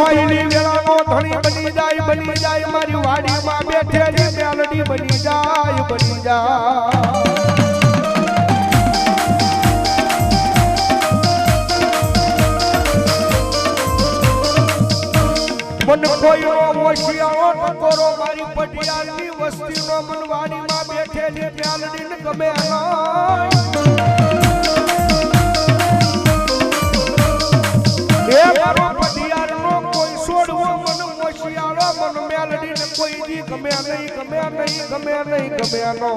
ધણી બની જાય બની જાય, મારી વાડીમાં બેઠેલી મેલડી બની જાય બની જાય. મન કોઈનો હોશિયારો ટકોરો મારી પટિયાલની વસ્તીનો મન વાડીમાં બેઠેલી મેલડીને ગમે એ મારો કોઈ દી ગમે નહીં ગમ્યા નહીં ગમે નહીં ગમે નો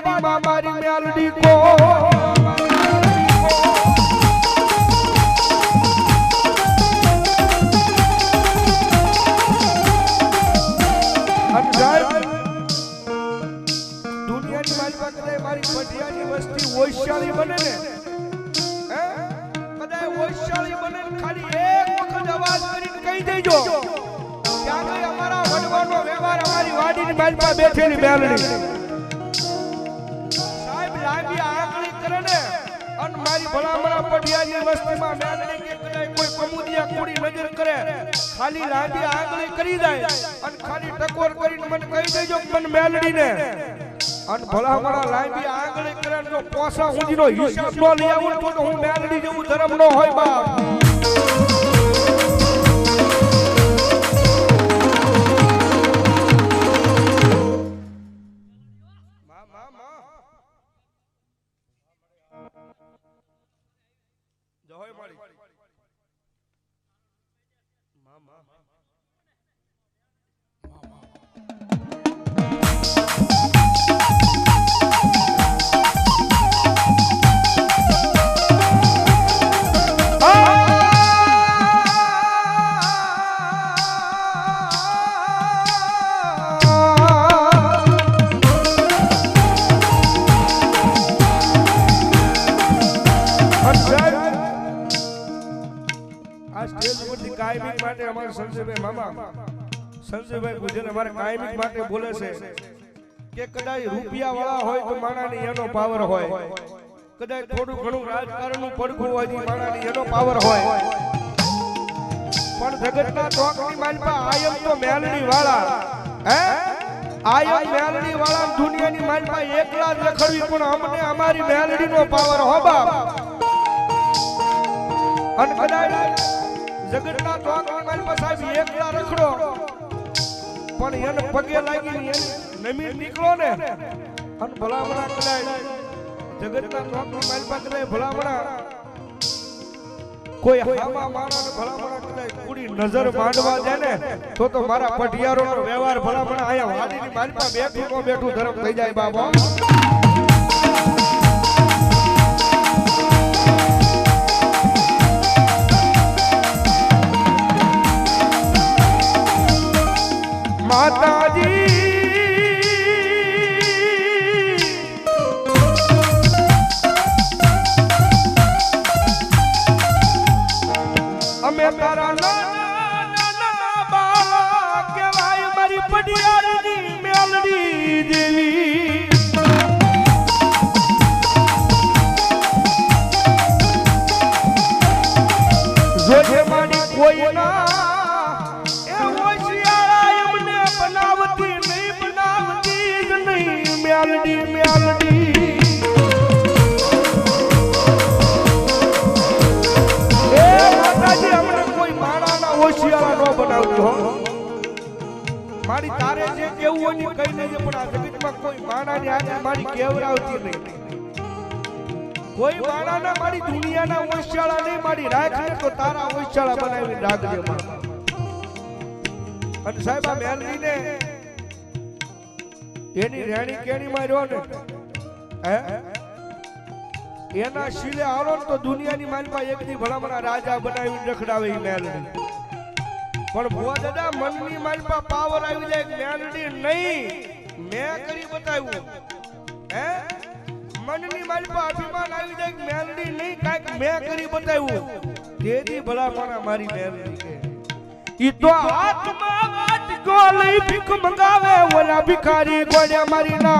નહીં આ મારી મેલડી કો મારી પટિયાની વસ્તી હોશિયારી બને ને હે? બને ખાલી એક વખત અવાજ કરીને કહી દેજો આ અમારા વડવાનો વ્યવહાર અમારી વાડીની બાજુમાં બેઠેલી બેલડી મારી ભલામણા પઢિયાની વસ્તીમાં બેલડી કે કદાચ કોઈ કમુદિયા કુડી નજર કરે, ખાલી લાંબી આંગળી કરી જાય અને ખાલી ટકોર કરીને મને કહી દેજો મને મેલડીને. અને ભલામણા લાંબી આંગળી કરે જો પોસા ઊંધીનો હિસાબ નો લઈ આવું તો હું મેલડી જેવું ધર્મ નો હોય બાપ. ગુજર કાયમિક માટે બોલે છે કે કદાચ રૂપિયા વાળા હોય તો માણાની એનો પાવર હોય. કદાચ થોડું ઘણું રાજકારણનું પડખું હોય તો માણાની એનો પાવર હોય. પણ જગતના ચોકની માલપા આયમ તો મેલડી વાળા હે? આયમ મેલડી વાળા દુનિયાની માલપા એકલા જ લખડવી પણ અમને અમારી મેલડીનો પાવર હો બાપ. અને કદાચ જગતના ચોકની માલપા સાહેબ એકલા રખડો. પણ એને પગે લાગી નમી નીકળો ને. અને ભલામણા કરાય. જગતના ચોકની માલપા કદાચ ભલામણા. કોઈ હામા માણસને ભલામણા કરાય. કુડી નજર માંડવા દે ને તો તો મારા પટિયારોનો વ્યવહાર ભલામણા. આયા વાડીની માલપા બેઠું નો બેઠું ધરમ થઈ જાય બાબા. માતાજી નહીં માતાજી, અમને કોઈ માણાના હોશિયારા ન બનાવતી હો. મારી તારે જે કેવું હોય કઈ લેજે પણ કોઈ માણાની આજે મારી કેવરાવતી નહીં. કોઈ માણાના મારી દુનિયાના નહીં, મારી રાખને તો તારા હોશિયાળા બનાવી રાખજે અને સાહેબ, આ મેલડીને એની રેણી કેણી માર્યો ને, હે? એના શિલે આવો તો દુનિયાની માલમાં એક દી ભલામણા રાજા બનાવીને રખડાવે મેલડી. પણ ભુવા દાદા, મનની માલમાં પાવર આવી જાય મેલડી નહીં. મેં કરી બતાવ્યું. હે? મનની માલમાં અભિમાન આવી જાય મેલડી નહીં, કાંઈક મેં કરી બતાવ્યું. તેથી ભલામણા મારી મેલડી કે. ઈ તો હાથમાં લઈ ભીખ મંગાવે ઓલા ભિખારી ગોળ્યા મારી ના.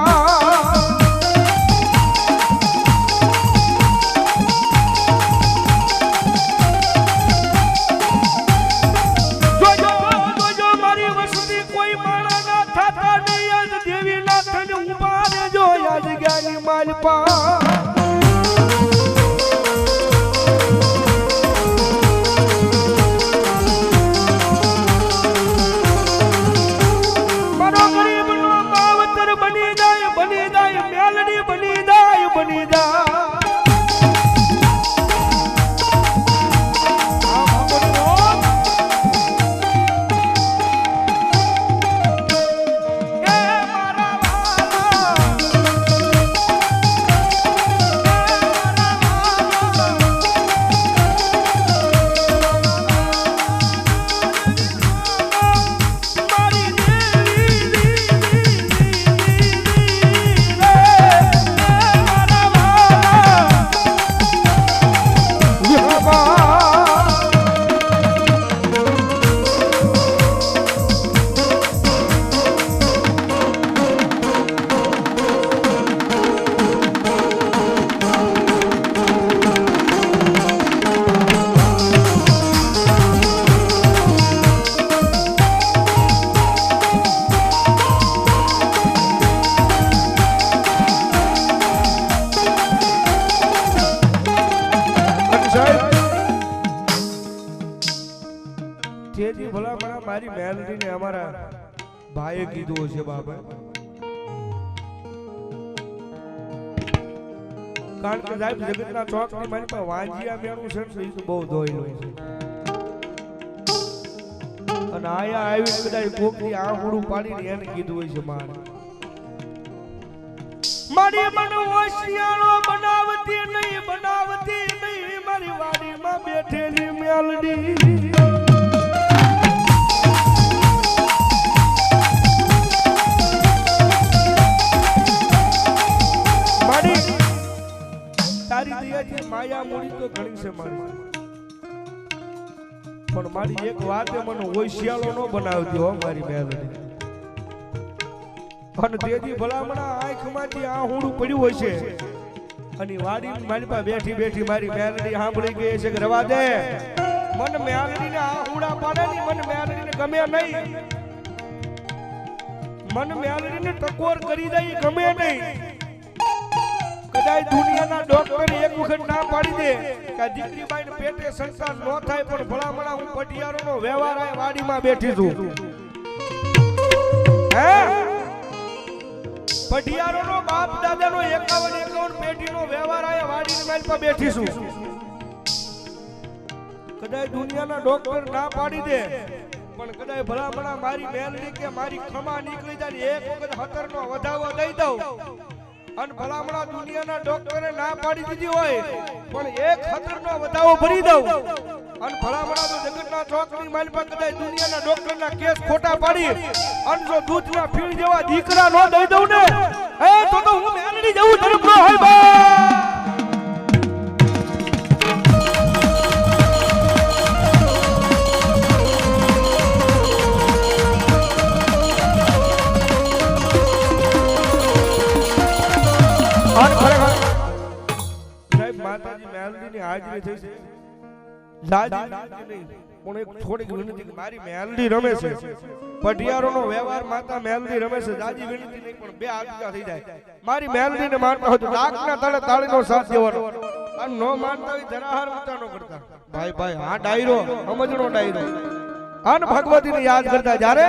જોજો કીધું હશે બાપા કારણ કે સાહેબ, જગતના ચોકની મારી પાસે વાંજિયા મેળવું છે ને બહુ ધોયેલું છે. અને આયા આવી કદાચ કોકની આંગળું પાડીને એને કીધું હોય છે મારે. મારી મન હોશિયારો બનાવતી નહીં બનાવતી નહીં, મારી વાડીમાં બેઠેલી મેલડી. માયા મૂડી તો ઘણી છે મારી પણ મારી એક વાતે મને હોશિયાળો ન બનાવતી હો મારી મેલડી અને તેથી ભલામણા આંખમાંથી આ હુડું પડ્યું હોય છે. અને વાડી મારી પાસે બેઠી બેઠી મારી મેલડી સાંભળી ગઈ છે કે રવા દે. મન મેલડીને આ હુડા પાડે ની મન મેલડીને ગમે નહીં. મન મેલડીને ટકોર કરી દઈ ગમે નહીં. કદાચ દુનિયાના ડોક્ટર એક વખત ના પાડી દે કે આ દીકરી બાઈને પેટે સંસાર ન થાય, પણ ભલામણા હું પટિયારોનો વ્યવહાર આ વાડીમાં બેઠી છું. હે? પટિયારોનો બાપ દાદાનો 51 51 પેટીનો વ્યવહાર આયા વાડીની માલ પર બેઠીશું કદાચ દુનિયાના ડોક્ટર ના પાડી દે, પણ કદાચ ભલામણા મારી મેલની કે મારી ખમા નીકળી જાય એક વખત હતરનો વધાવો દઈ દઉં. અને ભલામણા દુનિયાના ડોક્ટરે ના પાડી દીધી હોય, પણ એક ખતરનો વધાવો ભરી દઉં. અને ભલામણા તો જગતના ચોકની માલ પર કદાચ દુનિયાના ડોક્ટરના કેસ ખોટા પાડી, અને જો દૂધના ફીણ જેવા દીકરા નો દઈ દઉં ને, એ તો હું મેલડી જવું તરફ હોય બા હાજરી થઈ છે. પણ એક થોડીક વિનંતી મારી મેલડી રમે છે. પઢિયારોનો વ્યવહાર માતા મેલડી રમે છે. જાજી વિનંતી નહીં, પણ બે આગા થઈ જાય. મારી મેલડીને માનતા હોય તો લાખના તળે તાળીનો સાથ દેવાનો. અને નો માનતા હોય જરાહાર ઊંચા કરતા. ભાઈ ભાઈ, આ ડાયરો, સમજણો ડાયરો. અન ભગવતીને યાદ કરતા જ્યારે?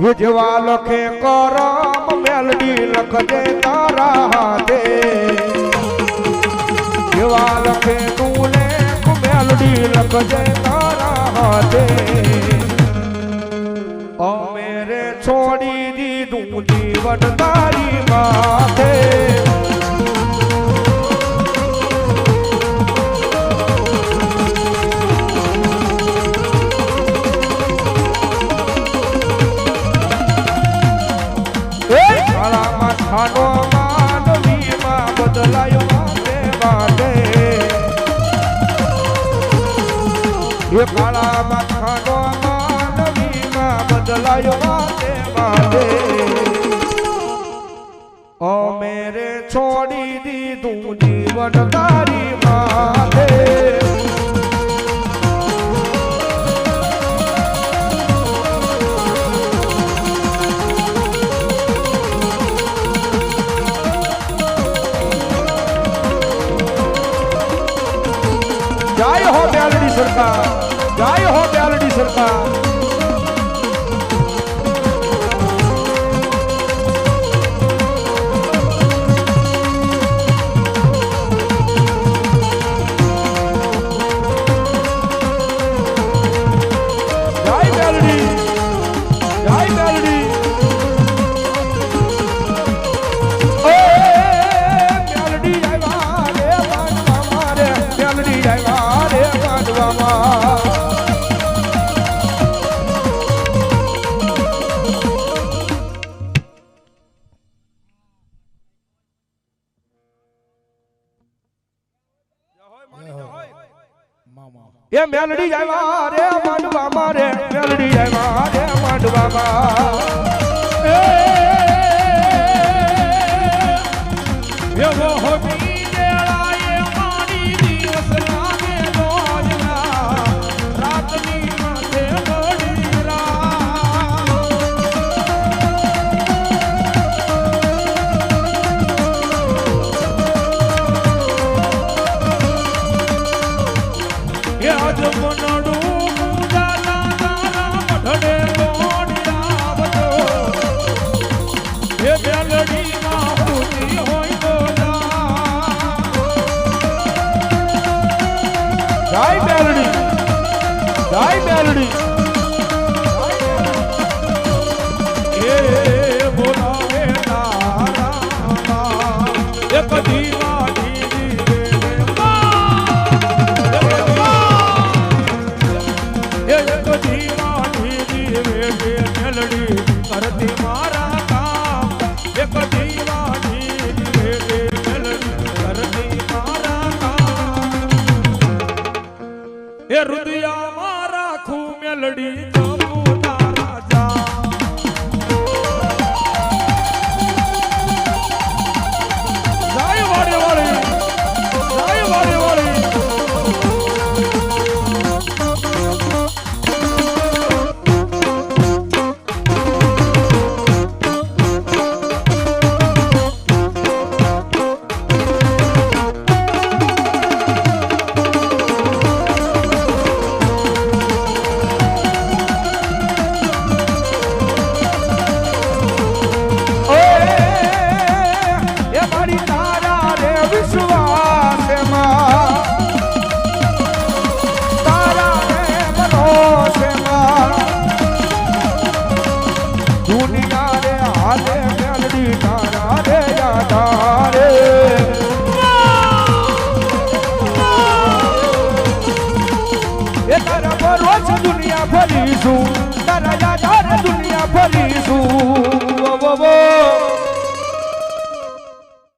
એ લખે, કરમ મેલડી લખ દે લખ તારા હાથે. અમે રે છોડી દીધું જીવન તારી માથે. માથાનો માનવીમાં બદલાયો એ કાળા માથાનો માનવીમાં બદલાયો વાતે અમે રે છોડી દીધું જીવન તારી માથે સરકાર બેલડી સરકાર જય બેલડી મેલડી જાય રે માંડવા મારે મેલડી જાય રે માંડવામાં એવો આજ